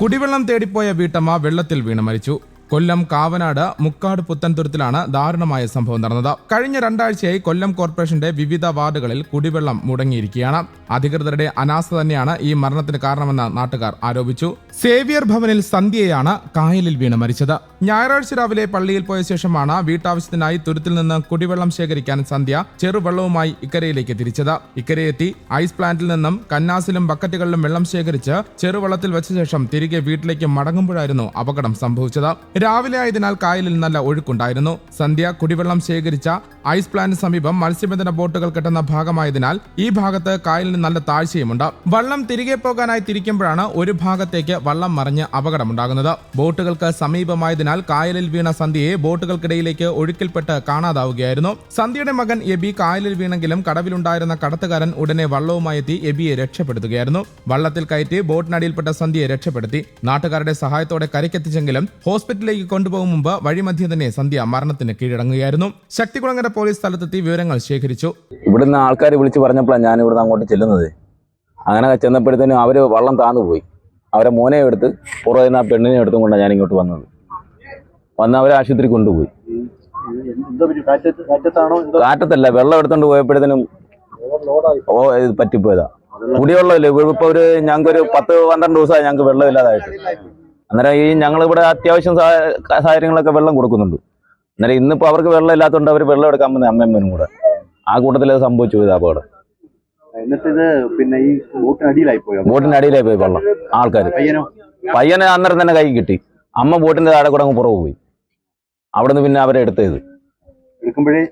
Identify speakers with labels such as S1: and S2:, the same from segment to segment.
S1: കുടിവെള്ളം തേടിപ്പോയ വീട്ടമ്മ വെള്ളത്തിൽ വീണ് മരിച്ചു കൊല്ലം കാവനാട് മുക്കാട് പുത്തൻതുരത്തിലാണ് ദാരുണമായ സംഭവം നടന്നത്. കഴിഞ്ഞ രണ്ടാഴ്ചയായി കൊല്ലം കോർപ്പറേഷന്റെ വിവിധ വാർഡുകളിൽ കുടിവെള്ളം മുടങ്ങിയിരിക്കുകയാണ്. അധികൃതരുടെ അനാസ്ഥ തന്നെയാണ് ഈ മരണത്തിന് കാരണമെന്ന് നാട്ടുകാർ ആരോപിച്ചു. സേവിയർ ഭവനിൽ സന്ധ്യയാണ് കായലിൽ വീണ് മരിച്ചത്. ഞായറാഴ്ച രാവിലെ പള്ളിയിൽ പോയ ശേഷമാണ് വീട്ടാവശ്യത്തിനായി തുരുത്തിൽ നിന്ന് കുടിവെള്ളം ശേഖരിക്കാൻ സന്ധ്യ ചെറുവെള്ളവുമായി ഇക്കരയിലേക്ക് തിരിച്ചത്. ഇക്കരയെത്തി ഐസ് പ്ലാന്റിൽ നിന്നും കന്നാസിലും ബക്കറ്റുകളിലും വെള്ളം ശേഖരിച്ച് ചെറുവെള്ളത്തിൽ വെച്ച ശേഷം തിരികെ വീട്ടിലേക്ക് മടങ്ങുമ്പോഴായിരുന്നു അപകടം സംഭവിച്ചത്. രാവിലെ ആയതിനാൽ കായലിൽ നല്ല ഒഴുക്കുണ്ടായിരുന്നു. സന്ധ്യ കുടിവെള്ളം ശേഖരിച്ച ഐസ് പ്ലാന്റ് സമീപം മത്സ്യബന്ധന ബോട്ടുകൾ കെട്ടുന്ന ഭാഗമായതിനാൽ ഈ ഭാഗത്ത് കായലിന് നല്ല താഴ്ചയുമുണ്ട്. വള്ളം തിരികെ പോകാനായി തിരിക്കുമ്പോഴാണ് ഒരു ഭാഗത്തേക്ക് വള്ളം മറിഞ്ഞ് അപകടമുണ്ടാകുന്നത്. ബോട്ടുകൾക്ക് സമീപമായതിനാൽ കായലിൽ വീണ സന്ധ്യയെ ബോട്ടുകൾക്കിടയിലേക്ക് ഒഴുക്കിൽപ്പെട്ട് കാണാതാവുകയായിരുന്നു. സന്ധ്യയുടെ മകൻ എബി കായലിൽ വീണെങ്കിലും കടവിലുണ്ടായിരുന്ന കടത്തുകാരൻ ഉടനെ വള്ളവുമായി എത്തി എബിയെ രക്ഷപ്പെടുത്തുകയായിരുന്നു. വള്ളത്തിൽ കയറ്റി ബോട്ടിനടിയിൽപ്പെട്ട സന്ധ്യയെ രക്ഷപ്പെടുത്തി. നാട്ടുകാരുടെ സഹായത്തോടെ കരയ്ക്കെത്തിച്ചെങ്കിലും ഹോസ്പിറ്റലിലേക്ക് കൊണ്ടുപോകും മുമ്പ് വഴിമധ്യം തന്നെ സന്ധ്യ മരണത്തിന് കീഴടങ്ങുകയായിരുന്നു. ശക്തികുളങ്ങര പോലീസ് സ്ഥലത്തെത്തി വിവരങ്ങൾ ശേഖരിച്ചു.
S2: ഇവിടുന്ന് ആൾക്കാർ വിളിച്ചു പറഞ്ഞപ്പോഴാണ് ഞാൻ ഇവിടുന്ന് അങ്ങോട്ട് ചെല്ലുന്നത്. അങ്ങനെ ചെന്നപ്പോഴത്തേനും അവർ വള്ളം താന്നു പോയി അവരെ മോനെ എടുത്ത് പുറമെ നിന്ന് ആ പെണ്ണിനെ എടുത്തും കൊണ്ടാണ് ഞാൻ ഇങ്ങോട്ട് വന്നത്. വന്ന് അവരെ ആശുപത്രി കൊണ്ടുപോയി. കാറ്റത്തല്ല വെള്ളം എടുത്തോണ്ട് പോയപ്പോഴത്തേനും പറ്റിപ്പോയതാ. കുടിവെള്ളമില്ല? ഇപ്പൊ ഒരു ഞങ്ങൾക്ക് ഒരു പത്ത് പന്ത്രണ്ട് ദിവസമായി ഞങ്ങൾക്ക് വെള്ളമില്ലാതായിട്ട്. അന്നേരം ഈ ഞങ്ങൾ ഇവിടെ അത്യാവശ്യം സാഹചര്യങ്ങളൊക്കെ വെള്ളം കൊടുക്കുന്നുണ്ട്. അന്നേരം ഇന്നിപ്പോ അവർക്ക് വെള്ളം ഇല്ലാത്തതുകൊണ്ട് അവർ വെള്ളം എടുക്കാൻ പോകുന്ന അമ്മയമ്മനും കൂടെ. ആ കൂട്ടത്തിൽ അത് സംഭവിച്ചു പോയത് അപകടം
S3: എന്നിട്ട് ഇത് പിന്നെ ഈ പോയോ
S2: അടിയിലായി പോയി വെള്ളം ആൾക്കാർ
S3: പയ്യന്?
S2: പയ്യനെ അന്നേരം തന്നെ കൈ കിട്ടി. അമ്മ ബോട്ടിന്റെ താഴെ കൂടെ അങ്ങ് പുറകു പോയി. അവിടുന്ന് പിന്നെ അവരെ എടുത്തത്.
S3: എടുക്കുമ്പോഴേ?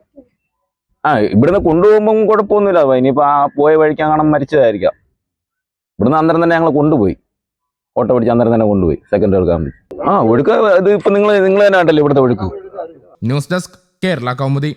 S2: ആ ഇവിടുന്ന് കൊണ്ടുപോകുമ്പം കുഴപ്പമൊന്നുമില്ല. ഇനിയിപ്പോ ആ പോയ വഴിക്ക് അങ്ങനെ മരിച്ചതായിരിക്കാം. ഇവിടുന്ന് അന്നേരം തന്നെ ഞങ്ങൾ കൊണ്ടുപോയി. ഓട്ടോ പിടിച്ച് അന്നേരം തന്നെ കൊണ്ടുപോയി സെക്കൻഡ് എടുക്കാൻ ആ ഒഴുക്ക് ഇത് ഇപ്പൊ നിങ്ങൾ നിങ്ങൾ തന്നെ കണ്ടല്ലോ ഇവിടുത്തെ ഒഴുക്ക്?
S1: News desk Kerala Kaumudi.